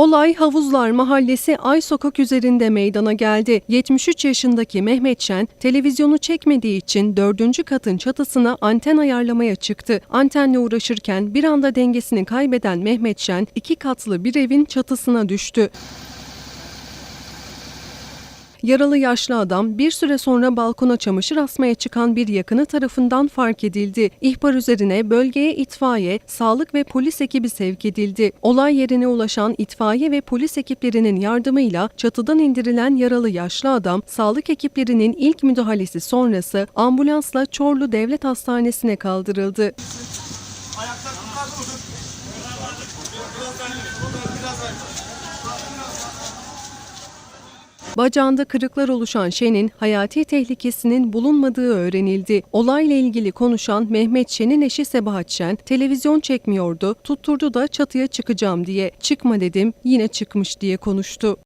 Olay Havuzlar Mahallesi Ay Sokak üzerinde meydana geldi. 73 yaşındaki Mehmet Şen, televizyonu çekmediği için 4. katın çatısına anten ayarlamaya çıktı. Antenle uğraşırken bir anda dengesini kaybeden Mehmet Şen, iki katlı bir evin çatısına düştü. Yaralı yaşlı adam bir süre sonra balkona çamaşır asmaya çıkan bir yakını tarafından fark edildi. İhbar üzerine bölgeye itfaiye, sağlık ve polis ekibi sevk edildi. Olay yerine ulaşan itfaiye ve polis ekiplerinin yardımıyla çatıdan indirilen yaralı yaşlı adam, sağlık ekiplerinin ilk müdahalesi sonrası ambulansla Çorlu Devlet Hastanesi'ne kaldırıldı. Bacağında kırıklar oluşan Şen'in hayati tehlikesinin bulunmadığı öğrenildi. Olayla ilgili konuşan Mehmet Şen'in eşi Sebahat Şen, televizyon çekmiyordu, tutturdu da çatıya çıkacağım diye. Çıkma dedim, yine çıkmış diye konuştu.